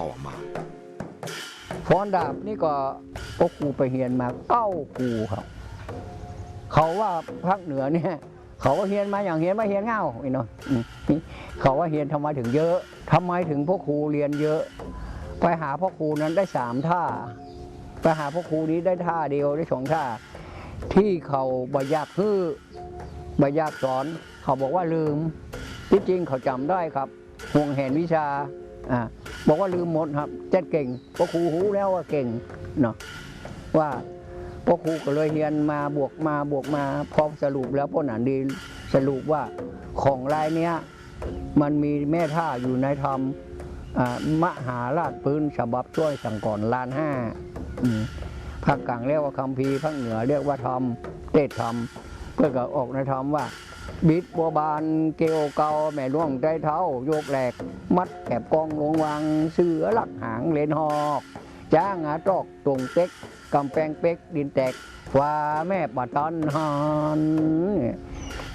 ต่อมาฟ้อนดาบนี่ก็พวกครูไปเฮียนมาเก้าครูครับ เขาว่าภาคเหนือเนี่ยเขาว่าเฮียนมาอย่างเฮียนมาเฮียนเง่าไอ้นาะอืมเขาว่าเฮียนทำไมถึงเยอะทำไมถึงพวกครูเรียนเยอะ ไปหาพ่อครูนั้นได้สามท่า ไปหาพ่อครูนี้ได้ท่าเดียวได้สองท่า ที่เขาบยากฮื้อบยากสอน เขาบอกว่าลืม ที่จริงเขาจำได้ครับห่วงแหนวิชาอ่า บอกว่าลืมหมดครับเจ็ดเก่งพ่อครูหูแล้วว่าเก่งเนาะว่าพ่อครูก็เลยเรียนมาบวกมาบวกมาพอสรุปแล้วพ่อหนานดีสรุปว่าของรายเนี้ยมันมีแม่ท่าอยู่ในธรรมมหาราชปืนฉบับช่วยสั่งก่อนล้านห้าภาคกลางเรียกว่าคัมภีภาคเหนือเรียกว่าธรรมเตศธรรมเพื่อก็ออกในธรรมว่า บิดบัวบานเกลียวเกาแม่ร่วงใจเท้าโยกแหลก มัดแกบกองลงวางเสือหลักหางเลนหอกจ้างอาตอกตรงเต็กกำแพงเป็กดินแตกฟ้าแม่ปัตันหัน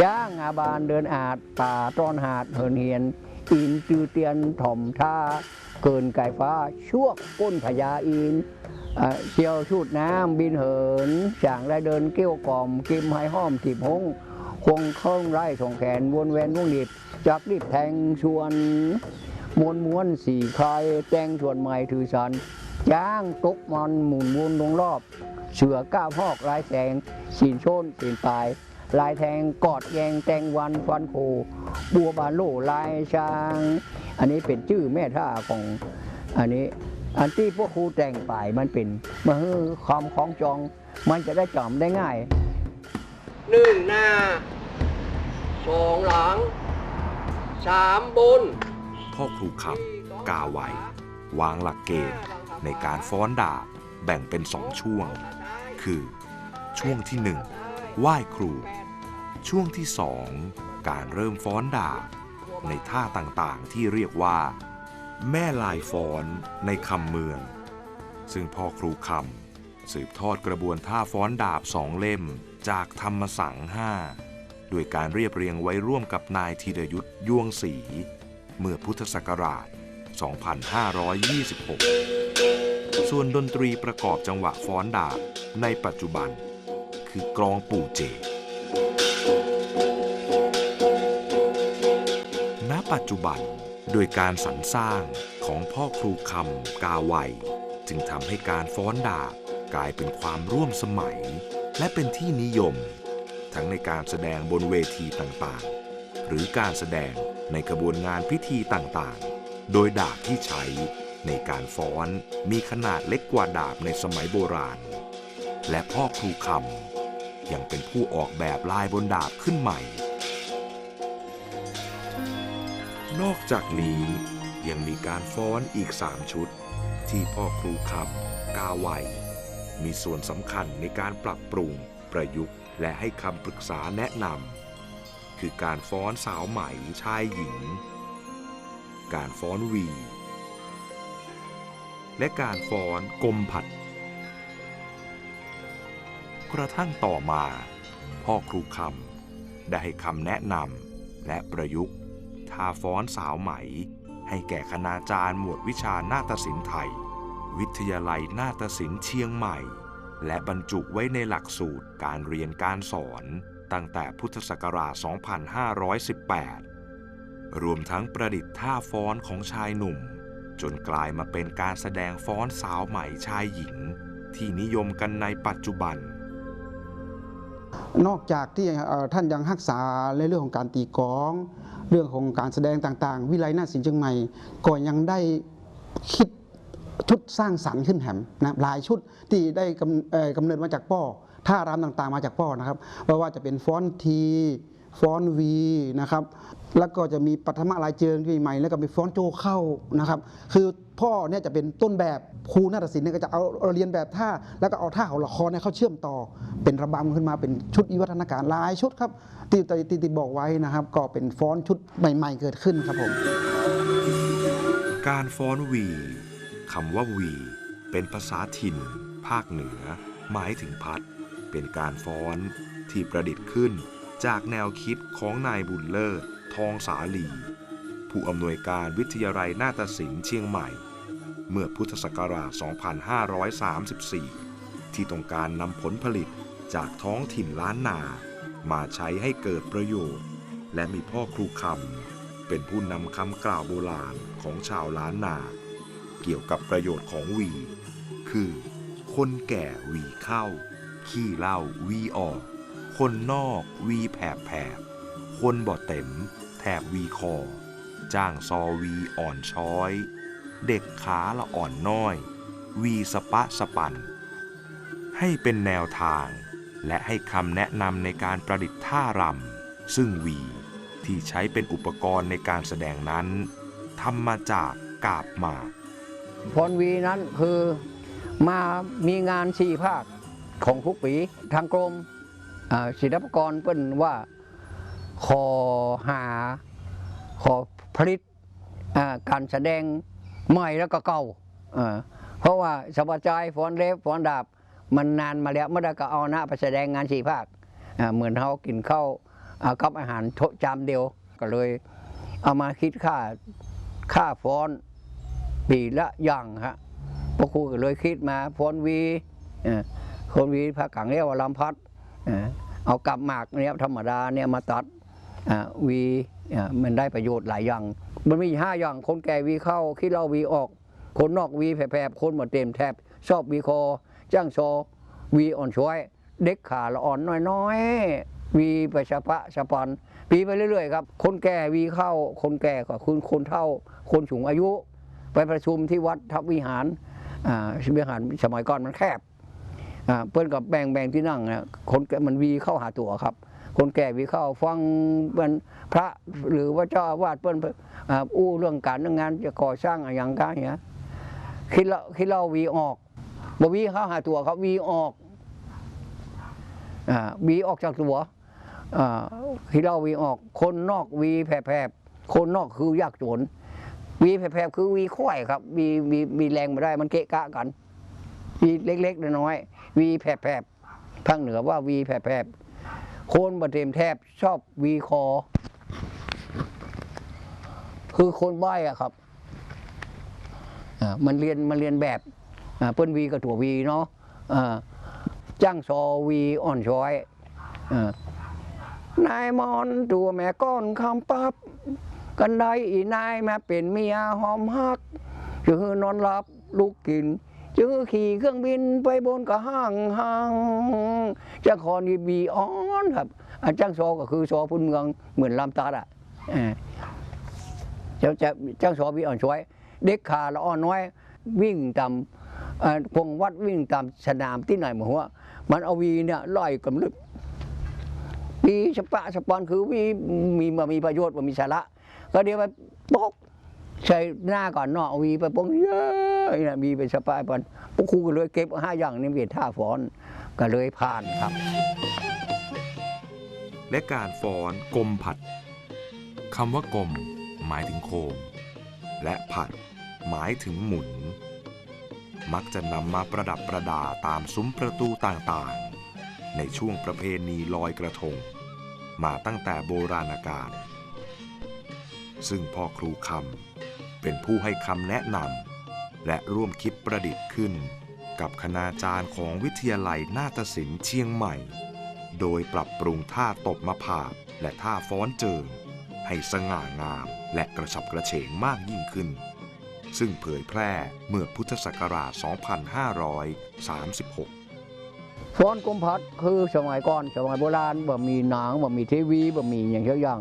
จ้างอาบานเดินอาดป่าต้อนหาดเหินเหียน อินจือเตียนถ่อมท่า เกินไก่ฟ้าช่วกก้นพญาอินเชียวชูดน้ำบินเหินจ่างได้เดินเกี้ยวกล่อมกิมให้ห้อมถีบหง คงเครื่องไร่ส่งแขนวนเวนวงดิบจับรีบแทงชวนมวนม้วนสี่คลายแจงชวนใหม่ถือสันจ้างตกมันหมุนวนลงรอบ เสือก้าพอกลายแสงสีนโชนสีนปลาย ลายแทงกอดแยงแตงวันฟันโค บัวบาโลลายช้าง อันนี้เป็นชื่อแม่ท่าของอันนี้อันที่พวกครูแต่งป่ายมันเป็นมาฮือความคล้องจอง มันจะได้จำได้ง่าย หนึ่งหน้าสองหลังสามบน พ่อครูคำกาไว้ วางหลักเกณฑ์ในการฟ้อนดาบแบ่งเป็นสองช่วง คือ ช่วงที่หนึ่งไหว้ครู ช่วงที่สองการเริ่มฟ้อนดาบในท่าต่างๆที่เรียกว่า แม่ลายฟ้อนในคำเมือง ซึ่งพ่อครูคำสืบทอดกระบวนท่าฟ้อนดาบสองเล่ม จากธรรมสังห้าด้วยการเรียบเรียงไว้ร่วมกับนายธีรยุทธ์ยวงศรีเมื่อพุทธศักราช 2526 ส่วนดนตรีประกอบจังหวะฟ้อนดาบในปัจจุบัน คือกลองปู่เจ ณ ปัจจุบันโดยการสรรสร้างของพ่อครูคำกาไวจึงทำให้การฟ้อนดาบกลายเป็นความร่วมสมัย และเป็นที่นิยม ทั้งในการแสดงบนเวทีต่างๆ หรือการแสดงในกระบวนงานพิธีต่างๆ โดยดาบที่ใช้ในการฟ้อนมีขนาดเล็กกว่าดาบในสมัยโบราณ และพ่อครูคำยังเป็นผู้ออกแบบลายบนดาบขึ้นใหม่ นอกจากนี้ยังมีการฟ้อนอีก3ชุด ที่พ่อครูคำกาไว มีส่วนสำคัญในการปรับปรุง ประยุกต์ และให้คำปรึกษาแนะนำคือการฟ้อนสาวไหมชายหญิง การฟ้อนวี และการฟ้อนกลมผัด กระทั่งต่อมา พ่อครูคำได้ให้คำแนะนำและประยุกต์ท่าฟ้อนสาวไหมให้แก่คณาจารย์หมวดวิชานาฏศิลป์ไทย วิทยาลัยนาฏศิลป์เชียงใหม่ และบรรจุไว้ในหลักสูตรการเรียนการสอนตั้งแต่พุทธศักราช 2518 รวมทั้งประดิษฐ์ท่าฟ้อนของชายหนุ่ม จนกลายมาเป็นการแสดงฟ้อนสาวไหม่ชายหญิง ที่นิยมกันในปัจจุบัน นอกจากที่ท่านยังรักษาในเรื่องของการตีกลอง เรื่องของการแสดงต่างๆ วิไลนาฏศิลป์เชียงใหม่ก็ยังได้คิด ชุดสร้างสรรค์ขึ้นแหมนะหลายชุดที่ได้กำกำเนิดมาจากป้อท่ารำต่างๆมาจากป้อนะครับไม่ว่าจะเป็นฟ้อนทีฟ้อนวีนะครับแล้วก็จะมีปัทมะลายเจิงที่ใหม่แล้วก็มีฟ้อนโจเข้านะครับ คือพ่อเนี่ยจะเป็นต้นแบบครูนาฏศิลป์เนี่ยก็จะเอาเรียนแบบท่าแล้วก็เอาท่าของละครเนี่ยเข้าเชื่อมต่อ เป็นระบำขึ้นมาเป็นชุดวิวัฒนาการหลายชุดครับที่ที่ที่บอกไว้นะครับ ก็เป็นฟ้อนชุดใหม่ ๆ เกิดขึ้นครับผม การฟ้อนวี คำว่าวีเป็นภาษาถิ่น ภาคเหนือ หมายถึงพัด เป็นการฟ้อนที่ประดิษฐ์ขึ้นจากแนวคิดของนายบุญเลิศ ทองสาลี ผู้อำนวยการวิทยาลัยนาฏศิลป์เชียงใหม่ เมื่อพุทธศักราช 2534 ที่ต้องการนำผลผลิตจากท้องถิ่นล้านนา มาใช้ให้เกิดประโยชน์ และมีพ่อครูคำเป็นผู้นำคำกล่าวโบราณของชาวล้านนา เกี่ยวกับประโยชน์ของวี คือ คนแก่วีเข้า ขี้เหล้าวีออก คนนอกวีแผบแผบคนบ่เต็ม แถบวีคอ จ้างซอวีอ่อนช้อย เด็กขาละอ่อนน้อย วีสปะสปัน ให้เป็นแนวทาง และให้คำแนะนำในการประดิษฐ์ท่ารำซึ่งวีที่ใช้เป็นอุปกรณ์ในการแสดงนั้นทำมาจากกาบหมาก พรวีนั้นคือมามีงานสี่ภาคของทุกปีทางกรมศิลปากรเปิ้นว่าขอหาขอผลิตการแสดงใหม่แล้วก็เก่าเพราะว่าสบายใจฟ้อนเล็บฟ้อนดาบ มันนานมาแล้วเมื่อได้ก็เอาหน้าไปแสดงงานสี่ภาคเหมือนเขากินข้าวกับอาหารจามเดียวก็เลย เอามาคิดค่าค่าฟ้อน ปีละอย่างฮะพวกครูก็เลยคิดมาฟ้อนวีเอ่อฟ้อนวีภาคกลางเรียกว่าลำพัดเอ่อเอากับหมากเนี่ยธรรมดาเนี่ยมาตัดอ่าวีอ่อมันได้ประโยชน์หลายอย่าง มันมีห้าอย่างคนแก่วีเข้าคิดเราวีออก คนนอกวีแผลบๆคนหมดเต็มแทบชอบวีคอจ้างโซวีอ่อนช่วย เด็กขาละอ่อนน้อยๆวีไปชะปะชะปันปีไปเรื่อยๆครับ คนแก่วีเข้า คนแก่ก็คุณคนเท่า คนสูงอายุ ไปประชุมที่วัดทับวิหารอ่าวิหารสมัยก่อนมันแคบเพื่อนกับแบ่งแบ่งที่นั่งนะคนแก่มันวีเข้าหาตัวครับ คนแก่วีเข้าฟังเป็นพระหรือว่าเจ้าอาวาสเพื่อนอู้เรื่องการเรื่องงานจะก่อสร้างอย่างกันเนี้ยคิดเราคิดเราวีออกบวีเข้าหาตัวครับวีออกวีออกจากตัวคิดเราวีออก คนนอกวีแผลบคนนอกคือยากจน วีแผลบๆคือวีควายครับวีวีวีแรงไม่ได้มันเกะกะกันวีเล็กๆน้อยๆวีแผลบๆภาคเหนือว่าวีแผลบๆโคนบะเต็มแทบชอบวีคอ คือคนใบ้อะครับอ่ามันเรียนมันเรียนแบบอ่าเปิ้นวีกับตัววีเนาะอ่าจ้างซอวีอ่อนช้อยอ่านายมอนตัวแม่ก้อนคำปับ กันได้อีนายมาเป็นเมียหอมฮักจือนอนหลับลูกกินจือขี่เครื่องบินไปบนกระห้างห้างจะคอนีบีอ้อนครับอาจ้างโซก็คือโซพื้นเมืองเหมือนลำตัดอะเออจะจะจ้างโซบีอ่อนช่วย เด็กขาละอ่อนน้อย วิ่งตามอ่อพงวัดวิ่งตามสนามที่ไหนหมหัวมันเอาวีเนี่ยไล่กำลึกปีสปะสปอนคือมีมีมามีประโยชน์มามีสาระ ก็เดี๋ยวไปปกใช้หน้าก่อนเนอกวีไปปกเยอะนะมีเป็นสปายปอนพวกครูก็เลยเก็บห้าอย่างนี้เป็นท่าฟ้อนก็เลยผ่านครับ และการฟ้อนกลมผัดคำว่ากลมหมายถึงโคม และผัดหมายถึงหมุน มักจะนำมาประดับประดาตามซุ้มประตูต่างๆ ในช่วงประเพณีลอยกระทง มาตั้งแต่โบราณกาล ซึ่งพ่อครูคำเป็นผู้ให้คำแนะนำและร่วมคิดประดิษฐ์ขึ้น กับคณาจารย์ของวิทยาลัยนาฏศิลป์เชียงใหม่ โดยปรับปรุงท่าตบมะพร้าวและท่าฟ้อนเจิง ให้สง่างามและกระฉับกระเฉงมากยิ่งขึ้น ซึ่งเผยแพร่เมื่อพุทธศักราช 2536ฟ้อนกลมพัดคือสมัยก่อนสมัยโบราณบ่มีหนังบ่มีทีวีบ่มีอย่างเช่นอย่าง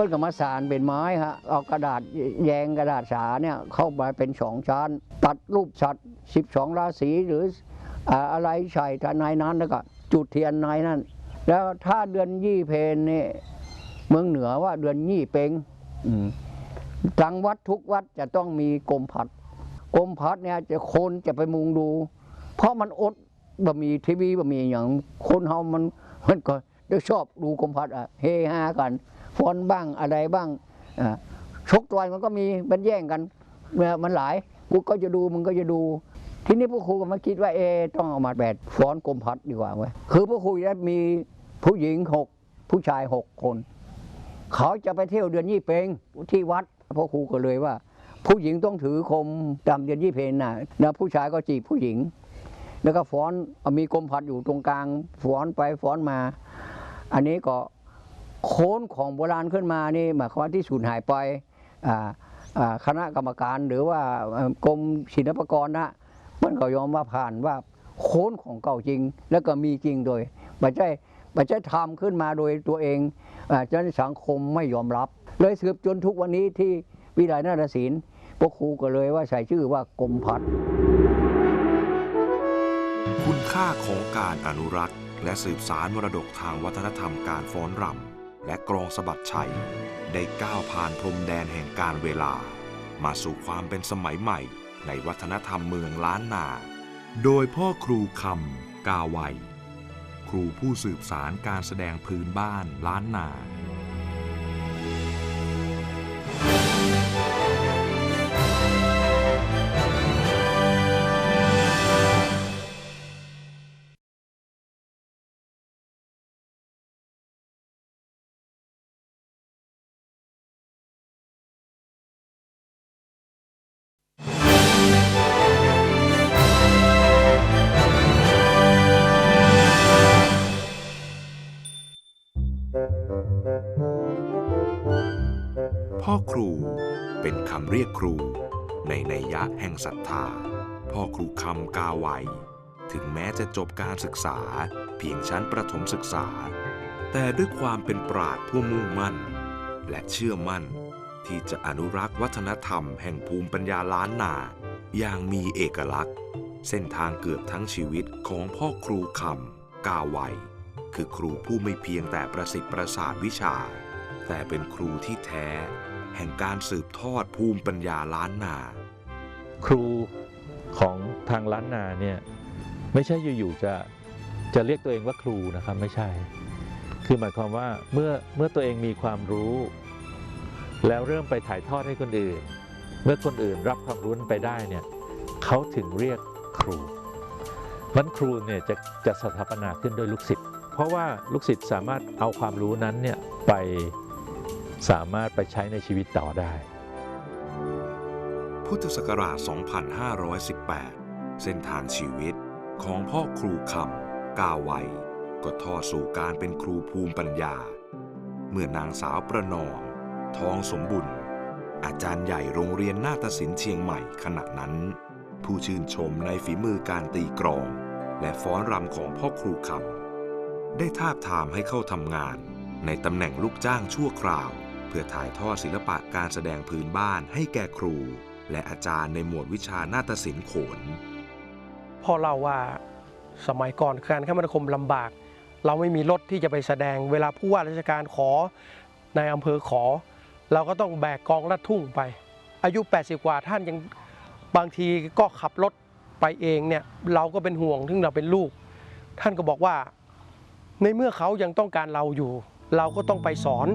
เปิ้นกับมาสานเป็นไม้ฮะเอากระดาษแยงกระดาษสาเนี่ยเข้ามาเป็นสองชั้นตัดรูปสัตว์12ราศีหรืออ่าอะไรใส่ทนายนั้นแล้วก็จุดเทียนในนั่นแล้วถ้าเดือนยี่เพนนี่เมืองเหนือว่าเดือนยี่เป็งอืมทางวัดทุกวัดจะต้องมีกรมพัดกรมพัดเนี่ยจะคนจะไปมุงดู เพราะมันอดบะมีทีวีบะมีอย่างคนเฮามันมันก็ได้ชอบดูกรมพัดอะเฮฮากัน ฟ้อนบ้างอะไรบ้างชกต่อยมันก็มีมันแย่งกันมันหลายกูก็จะดูมึงก็จะดู ทีนี้พวกครูก็มาคิดว่าเอต้องเอามาแบบฟ้อนกรมพัดดีกว่าเว้ยคือพวกครูจะมีผู้หญิงหกผู้ชายหกคน เขาจะไปเที่ยวเดือนยี่เปงที่วัดพวกครูก็เลยว่า ผู้หญิงต้องถือคมตามเดือนยี่เพนนะนะผู้ชายก็จีบผู้หญิง แล้วก็ฟ้อนมีกลมผัดอยู่ตรงกลางฟ้อนไปฟ้อนมา อันนี้ก็ โค้นของโบราณขึ้นมานี่หมายความว่าที่สูญหายไปคณะกรรมการหรือว่ากรมศิลปากรนะมันก็ยอมว่าผ่านว่าโค้นของเก่าจริง แล้วก็มีจริงโดยไม่ใช่ไม่ใช่ทำขึ้นมาโดยตัวเองอจนสังคมไม่ยอมรับ เลยสืบจนทุกวันนี้ที่วิไลนาฏศิลป์พวกครูก็เลยว่าใส่ชื่อว่ากรมพัดคุณค่าของการอนุรักษ์ และสืบสารมรดกทางวัฒนธรรมการฟ้อนรำ และกรองสะบัดชัย ได้ก้าวผ่านพรมแดนแห่งการเวลา มาสู่ความเป็นสมัยใหม่ ในวัฒนธรรมเมืองล้านนา โดยพ่อครูคำกาไวครูผู้สืบสารการแสดงพื้นบ้านล้านนา พ่อครูเป็นคำเรียกครู ในนัยยะแห่งศรัทธา พ่อครูคำกาไวถึงแม้จะจบการศึกษาเพียงชั้นประถมศึกษา แต่ด้วยความเป็นปราดผู้มุ่งมั่น และเชื่อมั่นที่จะอนุรักษ์วัฒนธรรมแห่งภูมิปัญญาล้านนา อย่างมีเอกลักษณ์ เส้นทางเกือบทั้งชีวิตของพ่อครูคำกาไวคือครูผู้ไม่เพียงแต่ประสิทธิ์ประสาทวิชา แต่เป็นครูที่แท้ แห่งการสืบทอดภูมิปัญญาล้านนา ครูของทางล้านนาเนี่ยไม่ใช่อยู่ๆจะจะเรียกตัวเองว่าครูนะครับไม่ใช่ คือหมายความว่าเมื่อเมื่อตัวเองมีความรู้ แล้วเริ่มไปถ่ายทอดให้คนอื่น เมื่อคนอื่นรับความรู้นั้นไปได้เนี่ยเขาถึงเรียกครูมันครูเนี่ยจะจะสถาปนาขึ้นโดยลูกศิษย์เพราะว่าลูกศิษย์สามารถเอาความรู้นั้นเนี่ยไป สามารถไปใช้ในชีวิตต่อได้ พุทธศักราช 2518 เส้นทางชีวิตของพ่อครูคำกาวไวก็ทอดสู่การเป็นครูภูมิปัญญา เมื่อนางสาวประนอมทองสมบุญ อาจารย์ใหญ่โรงเรียนนาฏศิลป์เชียงใหม่ขณะนั้น ผู้ชื่นชมในฝีมือการตีกรอง และฟ้อนรำของพ่อครูคำได้ทาบทามให้เข้าทำงานในตำแหน่งลูกจ้างชั่วคราว เพื่อถ่ายทอดศิลปะการแสดงพื้นบ้านให้แก่ครู และอาจารย์ในหมวดวิชานาฏศิลป์โขน พ่อเล่าว่าสมัยก่อนการคมนาคมลำบาก เราไม่มีรถที่จะไปแสดง เวลาผู้ว่าราชการขอในอำเภอขอ เราก็ต้องแบกกองลัดทุ่งไป อายุ 80 กว่าท่านยังบางทีก็ขับรถไปเองเนี่ยเราก็เป็นห่วงถึงเราเป็นลูก ท่านก็บอกว่า ในเมื่อเขายังต้องการเราอยู่ เราก็ต้องไปสอน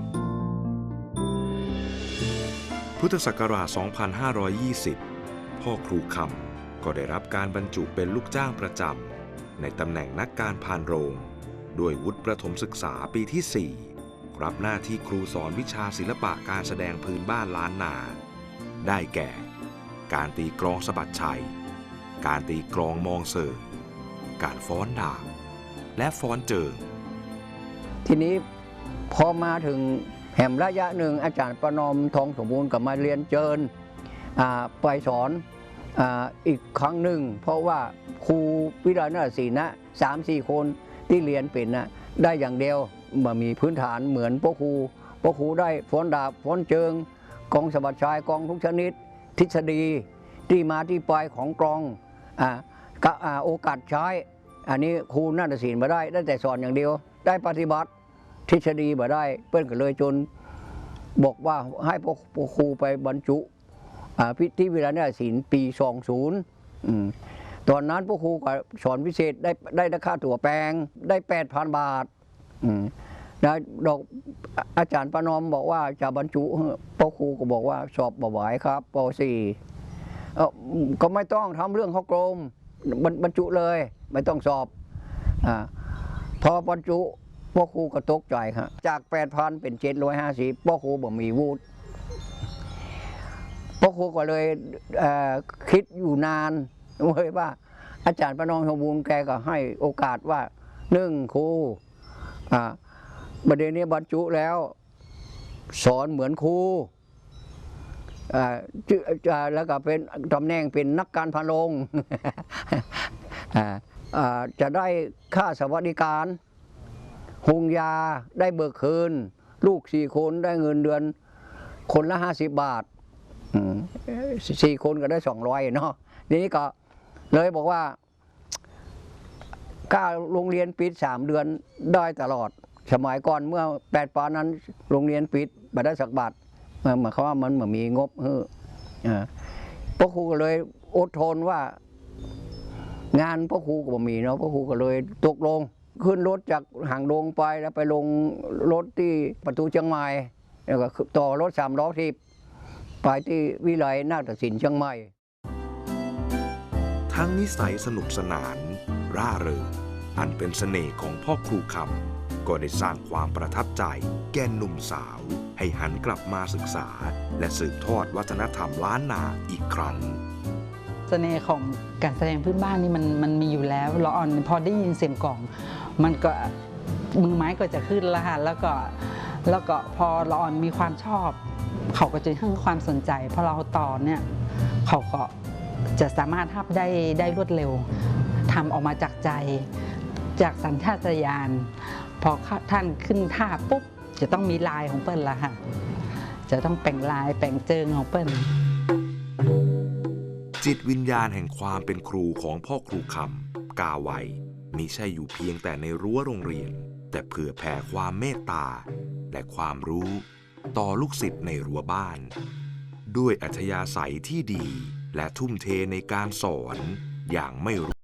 พุทธศักราช 2520 พ่อครูคำก็ได้รับการบรรจุเป็นลูกจ้างประจำในตำแหน่งนักการพานโรง ด้วยวุฒิประถมศึกษาปีที่ 4 รับหน้าที่ครูสอนวิชาศิลปะการแสดงพื้นบ้านล้านนา ได้แก่ การตีกลองสะบัดชัย การตีกลองมองเสิร์การฟ้อนดาบและฟ้อนเจิง ทีนี้พอมาถึง แห่มระยะหนึ่งอาจารย์ประนอมทองสมบูรณ์กับมาเรียนเจิญไปสอนอ,อีกครั้งหนึ่ง เพราะว่าครูวิทยานาศิลป์นะสามสี่คนที่เรียนเป็นนะได้อย่างเดียวมามีพื้นฐานเหมือนพวกครูพวกครูได้ฟ้อนดาบฟ้อนเจิงกองสะบัดชายกองทุกชนิด ทฤษฎีที่มาที่ไปของกลองอกอโอกาสใช้ อันนี้ครูนาฏศิลป์มาได้ได้แต่สอนอย่างเดียวได้ปฏิบัติ ทฤษฎีมาได้ เปิ้นก็เลยจนบอกว่าให้พวกครูไปบรรจุอ่าพิธีวิทยานาฏศิลป์ปี20อืมตอนนั้นพวกครูก็สอนพิเศษได้ได้ค่าตั๋วแปลงได้8,000บาทอืมแล้วดอกอาจารย์ประนอมบอกว่าจะบรรจุพวกครูก็บอกว่าสอบบ่ไหวครับป .4 ก็ไม่ต้องทำเรื่องข้อกรมบรรบรรจุเลย ไม่ต้องสอบอพอบรรจุ พวกครูก็ตกใจครับจาก8,000เป็น750พวกครูบอกมีวุฒิพวกครูก็เลยเคิดอยู่นานเลยว่า อาจารย์ประนองชมบูรณ์แกก็ให้โอกาสว่าหนึ่งครูประเด็นนี้บรรจุแล้ว สอนเหมือนครูแล้วก็เป็นตำแหน่งเป็นนักการพาลงจะได้ค่าสวัสดิการ หุงยาได้เบิกคืน ลูกสี่คนได้เงินเดือน คนละห้าสิบบาทสี่คนก็ได้สองร้อยเนาะทีนี้ก็เลยบอกว่าก้าโรงเรียนปิดสามเดือนได้ตลอด สมัยก่อนเมื่อแปดปานนั้นโรงเรียนปิดบัได้สักบาทหมายความว่ามันเหมือนมีงบเอออ่าพ่อครูก็เลยอดทนว่า งานพ่อครูก็บ่มีเนาะพ่อครูก็เลยตกลง ขึ้นรถจากหางดงไปแล้วไปลงรถที่ประตูเชียงใหม่แล้วก็ต่อรถสามล้อทิพไปที่วิไลนาฏศิลป์เชียงใหม่ ทั้งนิสัยสนุกสนาน ร่าเริงอันเป็นเสน่ห์ของพ่อครูคำก็ได้สร้างความประทับใจ แก่หนุ่มสาว ให้หันกลับมาศึกษา และสืบทอดวัฒนธรรมล้านนาอีกครั้งเสน่ห์ของการแสดงพื้นบ้านนี่มันมันมีอยู่แล้วละอ่อนพอได้ยินเสียงกล่อง มันก็มือไม้ก็จะขึ้นและค่ะแล้วก็แล้วก็พอละอ่อนมีความชอบ เขาก็จะให้ความสนใจพอเราต่อเนี่ยเขาก็จะสามารถทับได้ได้รวดเร็วทำออกมาจากใจ จากสัญชาตญาณพอท่านขึ้นท่าปุ๊บจะต้องมีลายของเปิ้ลละค่ะจะต้องแปลงลายแปลงเจิงของเปิ้ลจิตวิญญาณแห่งความเป็นครูของพ่อครูคำกาไว มิใช่อยู่เพียงแต่ในรั้วโรงเรียน แต่เผื่อแผ่ความเมตตา และความรู้ต่อลูกศิษย์ในรั้วบ้าน ด้วยอัธยาศัยที่ดีและทุ่มเทในการสอนอย่างไม่รู้